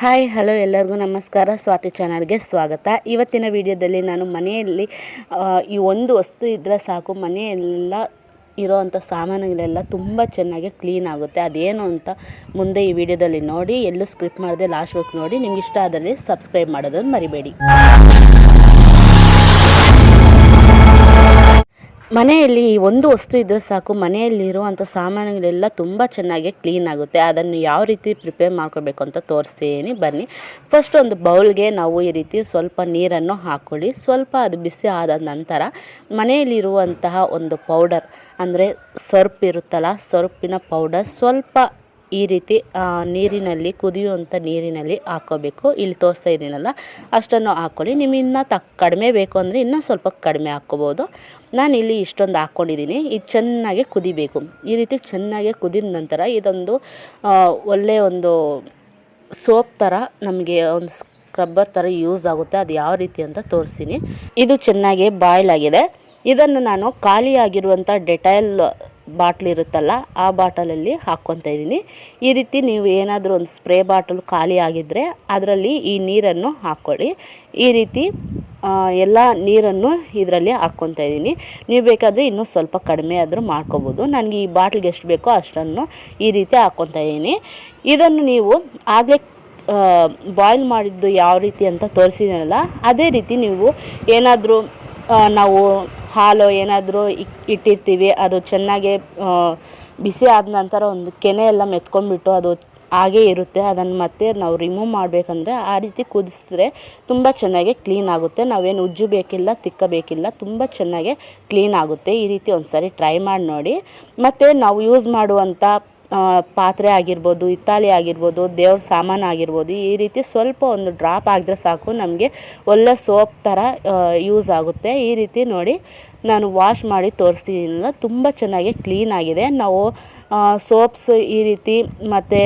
Hi, hello ಎಲ್ಲರಿಗೂ ನಮಸ್ಕಾರ. ಸ್ವಾತಿ ಚಾನಲ್ಗೆ ಸ್ವಾಗತ. ಇವತ್ತಿನ ವಿಡಿಯೋದಲ್ಲಿ ನಾನು ಮನೆಯಲ್ಲಿ ಈ ಒಂದು ವಸ್ತು ಇದ್ದರೆ ಸಾಕು. ಮನೆಯೆಲ್ಲ ಇರೋವಂಥ ಸಾಮಾನುಗಳೆಲ್ಲ ತುಂಬ ಚೆನ್ನಾಗಿ ಕ್ಲೀನ್ ಆಗುತ್ತೆ. ಅದೇನು ಅಂತ ಮುಂದೆ ಈ ವಿಡಿಯೋದಲ್ಲಿ ನೋಡಿ, ಎಲ್ಲೂ ಸ್ಕ್ರಿಪ್ಟ್ ಮಾಡದೆ ಲಾಸ್ಟ್ ವರ್ಕ್ ನೋಡಿ. ನಿಮ್ಗೆ ಇಷ್ಟ ಆದರೆ ಸಬ್ಸ್ಕ್ರೈಬ್ ಮಾಡೋದನ್ನು ಮರಿಬೇಡಿ. ಮನೆಯಲ್ಲಿ ಒಂದು ವಸ್ತು ಇದ್ದರೆ ಸಾಕು, ಮನೆಯಲ್ಲಿರುವಂಥ ಸಾಮಾನುಗಳೆಲ್ಲ ತುಂಬ ಚೆನ್ನಾಗಿ ಕ್ಲೀನ್ ಆಗುತ್ತೆ. ಅದನ್ನು ಯಾವ ರೀತಿ ಪ್ರಿಪೇರ್ ಮಾಡ್ಕೋಬೇಕು ಅಂತ ತೋರಿಸ್ತೀನಿ. ಬನ್ನಿ. ಫಸ್ಟ್ ಒಂದು ಬೌಲ್ಗೆ ನಾವು ಈ ರೀತಿ ಸ್ವಲ್ಪ ನೀರನ್ನು ಹಾಕ್ಕೊಳ್ಳಿ ಸ್ವಲ್ಪ ಅದು ಬಿಸಿ ಆದ ನಂತರ ಮನೆಯಲ್ಲಿರುವಂತಹ ಒಂದು ಪೌಡರ್ ಅಂದರೆ ಸರ್ಪ್ ಇರುತ್ತಲ್ಲ, ಸರ್ಪಿನ ಪೌಡರ್ ಸ್ವಲ್ಪ ಈ ರೀತಿ ನೀರಿನಲ್ಲಿ, ಕುದಿಯುವಂಥ ನೀರಿನಲ್ಲಿ ಹಾಕ್ಕೋಬೇಕು ಇಲ್ಲಿ ತೋರಿಸ್ತಾ ಇದ್ದೀನಲ್ಲ, ಅಷ್ಟನ್ನು ಹಾಕ್ಕೊಳ್ಳಿ. ನಿಮಗೆ ಇನ್ನೂ ತಕ್, ಕಡಿಮೆ ಬೇಕು ಅಂದರೆ ಇನ್ನೂ ಸ್ವಲ್ಪ ಕಡಿಮೆ ಹಾಕ್ಕೋಬೋದು. ಇಲ್ಲಿ ಇಷ್ಟೊಂದು ಹಾಕ್ಕೊಂಡಿದ್ದೀನಿ. ಇದು ಚೆನ್ನಾಗಿ ಕುದಿಬೇಕು. ಈ ರೀತಿ ಚೆನ್ನಾಗಿ ಕುದಿದ ನಂತರ ಇದೊಂದು ಒಳ್ಳೆಯ ಒಂದು ಸೋಪ್ ಥರ ನಮಗೆ ಒಂದು ಸ್ಕ್ರಬ್ಬರ್ ಥರ ಯೂಸ್ ಆಗುತ್ತೆ. ಅದು ಯಾವ ರೀತಿ ಅಂತ ತೋರಿಸ್ತೀನಿ. ಇದು ಚೆನ್ನಾಗಿ ಬಾಯ್ಲ್ ಆಗಿದೆ. ಇದನ್ನು ನಾನು ಖಾಲಿಯಾಗಿರುವಂಥ ಡೆಟಾಯಿಲ್ ಬಾಟ್ಲ್ ಇರುತ್ತಲ್ಲ, ಆ ಬಾಟಲಲ್ಲಿ ಹಾಕ್ಕೊತಾ ಇದ್ದೀನಿ. ಈ ರೀತಿ ನೀವು ಏನಾದರೂ ಒಂದು ಸ್ಪ್ರೇ ಬಾಟಲ್ ಖಾಲಿ ಆಗಿದ್ದರೆ ಅದರಲ್ಲಿ ಈ ನೀರನ್ನು ಹಾಕ್ಕೊಳ್ಳಿ. ಈ ರೀತಿ ಎಲ್ಲ ನೀರನ್ನು ಇದರಲ್ಲಿ ಹಾಕ್ಕೊತಾ ಇದ್ದೀನಿ. ನೀವು ಬೇಕಾದರೆ ಇನ್ನೂ ಸ್ವಲ್ಪ ಕಡಿಮೆ ಆದರೂ ಮಾಡ್ಕೋಬೋದು. ನನಗೆ ಈ ಬಾಟ್ಲಿಗೆ ಎಷ್ಟು ಬೇಕೋ ಅಷ್ಟನ್ನು ಈ ರೀತಿ ಹಾಕ್ಕೊತಾ ಇದ್ದೀನಿ. ಇದನ್ನು ನೀವು ಆಗಲೇ ಬಾಯ್ಲ್ ಮಾಡಿದ್ದು ಯಾವ ರೀತಿ ಅಂತ ತೋರಿಸಿದ್ದೀನಲ್ಲ ಅದೇ ರೀತಿ ನೀವು ಏನಾದರೂ ನಾವು ಹಾಲು ಏನಾದರೂ ಇಟ್ಟಿರ್ತೀವಿ, ಅದು ಚೆನ್ನಾಗಿ ಬಿಸಿ ಆದ ನಂತರ ಒಂದು ಕೆನೆ ಎಲ್ಲ ಮೆತ್ಕೊಂಡ್ಬಿಟ್ಟು ಅದು ಹಾಗೇ ಇರುತ್ತೆ. ಅದನ್ನು ಮತ್ತೆ ನಾವು ರಿಮೂವ್ ಮಾಡಬೇಕಂದ್ರೆ ಆ ರೀತಿ ಕುದಿಸಿದ್ರೆ ತುಂಬ ಚೆನ್ನಾಗಿ ಕ್ಲೀನ್ ಆಗುತ್ತೆ. ನಾವೇನು ಉಜ್ಜು ಬೇಕಿಲ್ಲ ತಿಕ್ಕಬೇಕಿಲ್ಲ ತುಂಬ ಚೆನ್ನಾಗಿ ಕ್ಲೀನ್ ಆಗುತ್ತೆ. ಈ ರೀತಿ ಒಂದು ಸಾರಿ ಟ್ರೈ ಮಾಡಿ ನೋಡಿ. ಮತ್ತು ನಾವು ಯೂಸ್ ಮಾಡುವಂಥ ಪಾತ್ರೆ ಆಗಿರ್ಬೋದು ಇತ್ತಾಲಿ ಆಗಿರ್ಬೋದು, ದೇವ್ರ ಸಾಮಾನು ಆಗಿರ್ಬೋದು, ಈ ರೀತಿ ಸ್ವಲ್ಪ ಒಂದು ಡ್ರಾಪ್ ಆಗಿದ್ರೆ ಸಾಕು, ನಮಗೆ ಒಳ್ಳೆ ಸೋಪ್ ಥರ ಯೂಸ್ ಆಗುತ್ತೆ. ಈ ರೀತಿ ನೋಡಿ ನಾನು ವಾಶ್ ಮಾಡಿ ತೋರಿಸ್ತಿದ್ದೀನಲ್ಲ ತುಂಬ ಚೆನ್ನಾಗಿ ಕ್ಲೀನ್ ಆಗಿದೆ. ನಾವು ಸೋಪ್ಸ್ ಈ ರೀತಿ ಮತ್ತು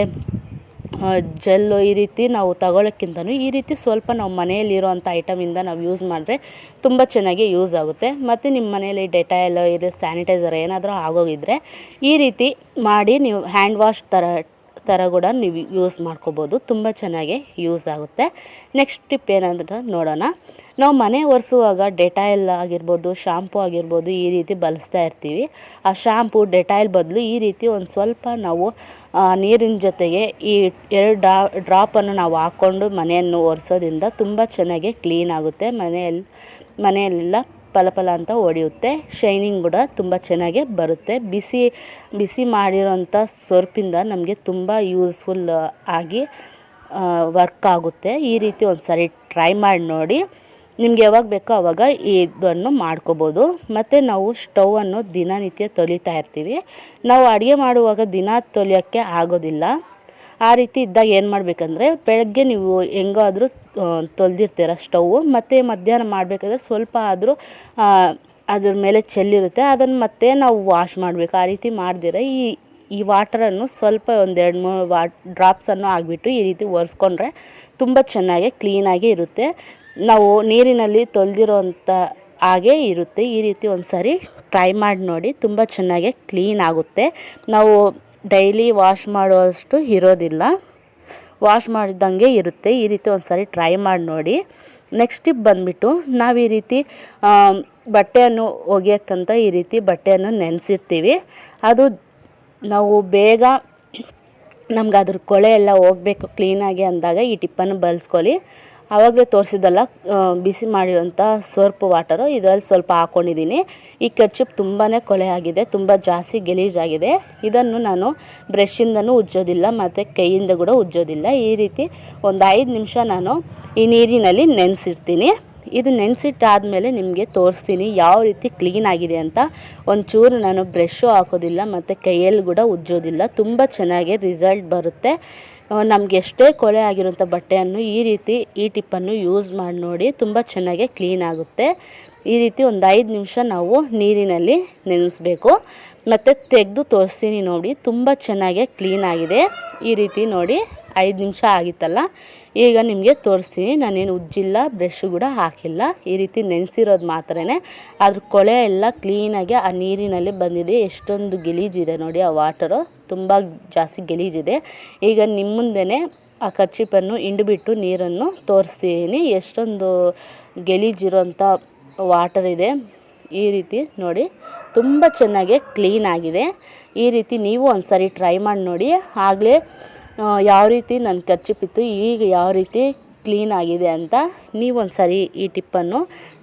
ಜೆಲ್ಲು ಈ ರೀತಿ ನಾವು ತಗೊಳ್ಳೋಕ್ಕಿಂತನೂ ಈ ರೀತಿ ಸ್ವಲ್ಪ ನಾವು ಮನೆಯಲ್ಲಿರೋವಂಥ ಐಟಮಿಂದ ನಾವು ಯೂಸ್ ಮಾಡಿದ್ರೆ ತುಂಬ ಚೆನ್ನಾಗಿ ಯೂಸ್ ಆಗುತ್ತೆ. ಮತ್ತು ನಿಮ್ಮ ಮನೆಯಲ್ಲಿ ಡೆಟಾಯಿಲ್ ಇದು ಸ್ಯಾನಿಟೈಸರ್ ಏನಾದರೂ ಆಗೋಗಿದ್ರೆ ಈ ರೀತಿ ಮಾಡಿ ನೀವು ಹ್ಯಾಂಡ್ ವಾಶ್ ಥರ ಥರ ಕೂಡ ನೀವು ಯೂಸ್ ಮಾಡ್ಕೋಬೋದು. ತುಂಬ ಚೆನ್ನಾಗಿ ಯೂಸ್ ಆಗುತ್ತೆ. ನೆಕ್ಸ್ಟ್ ಟಿಪ್ ಏನಂದ್ರೆ ನೋಡೋಣ. ನಾವು ಮನೆ ಒರೆಸುವಾಗ ಡೆಟಾಯಿಲ್ ಆಗಿರ್ಬೋದು, ಶಾಂಪು ಆಗಿರ್ಬೋದು ಈ ರೀತಿ ಬಳಸ್ತಾ ಇರ್ತೀವಿ. ಆ ಶಾಂಪು, ಡೆಟಾಯಿಲ್ ಬದಲು ಈ ರೀತಿ ಒಂದು ಸ್ವಲ್ಪ ನಾವು ನೀರಿನ ಜೊತೆಗೆ ಈ ಎರಡು ಡಾ ಡ್ರಾಪನ್ನು ನಾವು ಹಾಕ್ಕೊಂಡು ಮನೆಯನ್ನು ಒರೆಸೋದ್ರಿಂದ ತುಂಬ ಚೆನ್ನಾಗಿ ಕ್ಲೀನ್ ಆಗುತ್ತೆ. ಮನೆಯಲ್ಲಿ ಮನೆಯಲ್ಲೆಲ್ಲ ಫಲಫಲ ಅಂತ ಹೊಡೆಯುತ್ತೆ. ಶೈನಿಂಗ್ ಕೂಡ ತುಂಬ ಚೆನ್ನಾಗೆ ಬರುತ್ತೆ. ಬಿಸಿ ಬಿಸಿ ಮಾಡಿರೋಂಥ ಸೊರ್ಪಿಂದ ನಮಗೆ ತುಂಬ ಯೂಸ್ಫುಲ್ ಆಗಿ ವರ್ಕ್ ಆಗುತ್ತೆ. ಈ ರೀತಿ ಒಂದು ಸಾರಿ ಟ್ರೈ ಮಾಡಿ ನೋಡಿ. ನಿಮ್ಗೆ ಯಾವಾಗ ಬೇಕೋ ಆವಾಗ ಇದನ್ನು ಮಾಡ್ಕೋಬೋದು. ಮತ್ತು ನಾವು ಸ್ಟವನ್ನು ದಿನನಿತ್ಯ ತೊಳಿತಾ ಇರ್ತೀವಿ. ನಾವು ಅಡುಗೆ ಮಾಡುವಾಗ ದಿನ ತೊಳೆಯೋಕ್ಕೆ ಆಗೋದಿಲ್ಲ. ಆ ರೀತಿ ಇದ್ದಾಗ ಏನು ಮಾಡಬೇಕಂದ್ರೆ ಬೆಳಗ್ಗೆ ನೀವು ಹೆಂಗಾದರೂ ತೊಳೆದಿರ್ತೀರ ಸ್ಟವ್. ಮತ್ತು ಮಧ್ಯಾಹ್ನ ಮಾಡಬೇಕಾದ್ರೆ ಸ್ವಲ್ಪ ಆದರೂ ಅದ್ರ ಮೇಲೆ ಚೆಲ್ಲಿರುತ್ತೆ. ಅದನ್ನು ಮತ್ತೆ ನಾವು ವಾಶ್ ಮಾಡಬೇಕು. ಆ ರೀತಿ ಮಾಡ್ದಿರ ಈ ಈ ವಾಟರನ್ನು ಸ್ವಲ್ಪ ಒಂದೆರಡು ಮೂರು ವಾ ಡ್ರಾಪ್ಸನ್ನು ಆಗಿಬಿಟ್ಟು ಈ ರೀತಿ ಒರೆಸ್ಕೊಂಡ್ರೆ ತುಂಬ ಚೆನ್ನಾಗಿ ಕ್ಲೀನಾಗಿ ಇರುತ್ತೆ. ನಾವು ನೀರಿನಲ್ಲಿ ತೊಳೆದಿರೋಂಥ ಹಾಗೆ ಇರುತ್ತೆ. ಈ ರೀತಿ ಒಂದು ಸಾರಿ ಟ್ರೈ ಮಾಡಿ ನೋಡಿ. ತುಂಬ ಚೆನ್ನಾಗಿ ಕ್ಲೀನ್ ಆಗುತ್ತೆ. ನಾವು ಡೈಲಿ ವಾಶ್ ಮಾಡುವಷ್ಟು ಇರೋದಿಲ್ಲ. ವಾಶ್ ಮಾಡಿದಂಗೆ ಇರುತ್ತೆ. ಈ ರೀತಿ ಒಂದು ಸಾರಿ ಟ್ರೈ ಮಾಡಿ ನೋಡಿ. ನೆಕ್ಸ್ಟ್ ಟಿಪ್ ಬಂದುಬಿಟ್ಟು ನಾವು ಈ ರೀತಿ ಬಟ್ಟೆಯನ್ನು ಒಗೆಯೋಕ್ಕಂತ ಈ ರೀತಿ ಬಟ್ಟೆಯನ್ನು ನೆನೆಸಿರ್ತೀವಿ. ಅದು ನಾವು ಬೇಗ ನಮ್ಗೆ ಅದ್ರ ಕೊಳೆ ಎಲ್ಲ ಹೋಗಬೇಕು ಕ್ಲೀನಾಗಿ ಅಂದಾಗ ಈ ಟಿಪ್ಪನ್ನು ಬಳಸ್ಕೊಳ್ಳಿ. ಆವಾಗಲೇ ತೋರಿಸಿದಲ್ಲ ಬಿಸಿ ಮಾಡಿರೋಂಥ ಸರ್ಪ್ ವಾಟರು. ಇದರಲ್ಲಿ ಸ್ವಲ್ಪ ಹಾಕ್ಕೊಂಡಿದ್ದೀನಿ ಈ ಕೆಚ್ಚಪ್ ತುಂಬಾ ಕೊಳೆ ಆಗಿದೆ ತುಂಬ ಜಾಸ್ತಿ ಗಲೀಜಾಗಿದೆ. ಇದನ್ನು ನಾನು ಬ್ರಷಿಂದನೂ ಉಜ್ಜೋದಿಲ್ಲ, ಮತ್ತು ಕೈಯಿಂದ ಕೂಡ ಉಜ್ಜೋದಿಲ್ಲ. ಈ ರೀತಿ ಒಂದು ಐದು ನಿಮಿಷ ನಾನು ಈ ನೀರಿನಲ್ಲಿ ನೆನೆಸಿರ್ತೀನಿ. ಇದು ನೆನೆಸಿಟ್ಟಾದಮೇಲೆ ನಿಮಗೆ ತೋರಿಸ್ತೀನಿ ಯಾವ ರೀತಿ ಕ್ಲೀನ್ ಆಗಿದೆ ಅಂತ. ಒಂಚೂರು ನಾನು ಬ್ರಷು ಹಾಕೋದಿಲ್ಲ, ಮತ್ತು ಕೈಯಲ್ಲಿ ಕೂಡ ಉಜ್ಜೋದಿಲ್ಲ. ತುಂಬ ಚೆನ್ನಾಗಿ ರಿಸಲ್ಟ್ ಬರುತ್ತೆ. ನಮ್ಗೆ ಎಷ್ಟೇ ಕೊಳೆ ಆಗಿರೋಂಥ ಬಟ್ಟೆಯನ್ನು ಈ ರೀತಿ ಈ ಟಿಪ್ಪನ್ನು ಯೂಸ್ ಮಾಡಿ ನೋಡಿ ತುಂಬ ಚೆನ್ನಾಗಿ ಕ್ಲೀನ್ ಆಗುತ್ತೆ. ಈ ರೀತಿ ಒಂದು ಐದು ನಿಮಿಷ ನಾವು ನೀರಿನಲ್ಲಿ ನೆನೆಸ್ಬೇಕು. ಮತ್ತು ತೆಗೆದು ತೋರಿಸ್ತೀನಿ ನೋಡಿ, ತುಂಬ ಚೆನ್ನಾಗಿ ಕ್ಲೀನ್ ಆಗಿದೆ. ಈ ರೀತಿ ನೋಡಿ. ಐದು ನಿಮಿಷ ಆಗಿತ್ತಲ್ಲ, ಈಗ ನಿಮಗೆ ತೋರಿಸ್ತೀನಿ. ನಾನೇನು ಉಜ್ಜಿಲ್ಲ ಬ್ರಷ್ ಕೂಡ ಹಾಕಿಲ್ಲ. ಈ ರೀತಿ ನೆನೆಸಿರೋದು ಮಾತ್ರ ಅದ್ರ ಕೊಳೆ ಎಲ್ಲ ಕ್ಲೀನಾಗಿ ಆ ನೀರಿನಲ್ಲಿ ಬಂದಿದೆ. ಎಷ್ಟೊಂದು ಗಲೀಜಿದೆ ನೋಡಿ ಆ ವಾಟರು ತುಂಬ ಜಾಸ್ತಿ ಗಲೀಜಿದೆ ಈಗ ನಿಮ್ಮ ಮುಂದೆನೇ ಆ ಕರ್ಚಿಪನ್ನು ಹಿಂಡುಬಿಟ್ಟು ನೀರನ್ನು ತೋರಿಸ್ತೀನಿ. ಎಷ್ಟೊಂದು ಗಲೀಜಿರೋಂಥ ವಾಟರ್ ಇದೆ. ಈ ರೀತಿ ನೋಡಿ, ತುಂಬ ಚೆನ್ನಾಗಿ ಕ್ಲೀನ್ ಆಗಿದೆ. ಈ ರೀತಿ ನೀವು ಒಂದು ಟ್ರೈ ಮಾಡಿ ನೋಡಿ. ಆಗಲೇ ಯಾವ ರೀತಿ ನನ್ನ ಕರ್ಚಿಪಿತ್ತು ಈಗ ಯಾವ ರೀತಿ ಕ್ಲೀನ್ ಆಗಿದೆ ಅಂತ ನೀವೊಂದು ಸರಿ ಈ ಟಿಪ್ಪನ್ನು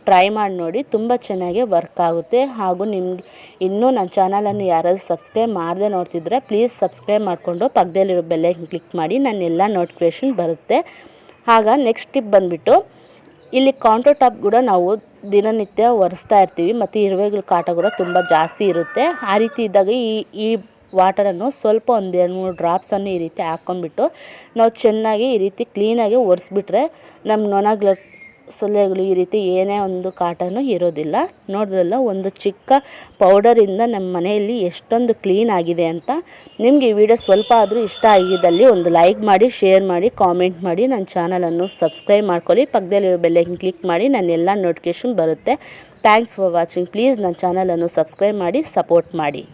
ಟ್ರೈ ಮಾಡಿ ನೋಡಿ. ತುಂಬ ಚೆನ್ನಾಗಿ ವರ್ಕ್ ಆಗುತ್ತೆ. ಹಾಗೂ ನಿಮ್ಗೆ ಇನ್ನೂ ನನ್ನ ಚಾನಲನ್ನು ಯಾರಾದರೂ ಸಬ್ಸ್ಕ್ರೈಬ್ ಮಾಡದೆ ನೋಡ್ತಿದ್ರೆ ಪ್ಲೀಸ್ ಸಬ್ಸ್ಕ್ರೈಬ್ ಮಾಡಿಕೊಂಡು ಪಕ್ಕದಲ್ಲಿರೋ ಬೆಲ್ಲೈಕನ್ ಕ್ಲಿಕ್ ಮಾಡಿ. ನನ್ನ ಎಲ್ಲ ನೋಟಿಫಿಕೇಷನ್ ಬರುತ್ತೆ. ಆಗ ನೆಕ್ಸ್ಟ್ ಟಿಪ್ ಬಂದುಬಿಟ್ಟು, ಇಲ್ಲಿ ಕೌಂಟರ್ ಟಾಪ್ ಕೂಡ ನಾವು ದಿನನಿತ್ಯ ಒರೆಸ್ತಾ ಇರ್ತೀವಿ. ಮತ್ತು ಇರುವೆಗಳ ಕಾಟ ಕೂಡ ತುಂಬ ಜಾಸ್ತಿ ಇರುತ್ತೆ. ಆ ರೀತಿ ಇದ್ದಾಗ ಈ ಈ ವಾಟರನ್ನು ಸ್ವಲ್ಪ ಒಂದು ಎರಡು ಮೂರು ಡ್ರಾಪ್ಸನ್ನು ಈ ರೀತಿ ಹಾಕ್ಕೊಂಡ್ಬಿಟ್ಟು ನಾವು ಚೆನ್ನಾಗಿ ಈ ರೀತಿ ಕ್ಲೀನಾಗಿ ಒರೆಸ್ಬಿಟ್ರೆ ನಮ್ಮ ನೊಣಗಳ ಸೊಳ್ಳೆಗಳು ಈ ರೀತಿ ಏನೇ ಒಂದು ಕಾಟನೂ ಇರೋದಿಲ್ಲ. ನೋಡಿದ್ರಲ್ಲ, ಒಂದು ಚಿಕ್ಕ ಪೌಡರಿಂದ ನಮ್ಮ ಮನೆಯಲ್ಲಿ ಎಷ್ಟೊಂದು ಕ್ಲೀನ್ ಆಗಿದೆ ಅಂತ. ನಿಮಗೆ ಈ ವಿಡಿಯೋ ಸ್ವಲ್ಪ ಆದರೂ ಇಷ್ಟ ಆಗಿದ್ದಲ್ಲಿ ಒಂದು ಲೈಕ್ ಮಾಡಿ, ಶೇರ್ ಮಾಡಿ, ಕಾಮೆಂಟ್ ಮಾಡಿ, ನನ್ನ ಚಾನಲನ್ನು ಸಬ್ಸ್ಕ್ರೈಬ್ ಮಾಡ್ಕೊಳ್ಳಿ. ಪಕ್ಕದಲ್ಲಿರೋ ಬೆಲ್ಲೈಕನ್ ಕ್ಲಿಕ್ ಮಾಡಿ, ನನ್ನ ಎಲ್ಲ ನೋಟಿಫಿಕೇಷನ್ ಬರುತ್ತೆ. Thanks for watching. ಪ್ಲೀಸ್ ನನ್ನ ಚಾನಲನ್ನು ಸಬ್ಸ್ಕ್ರೈಬ್ ಮಾಡಿ, ಸಪೋರ್ಟ್ ಮಾಡಿ.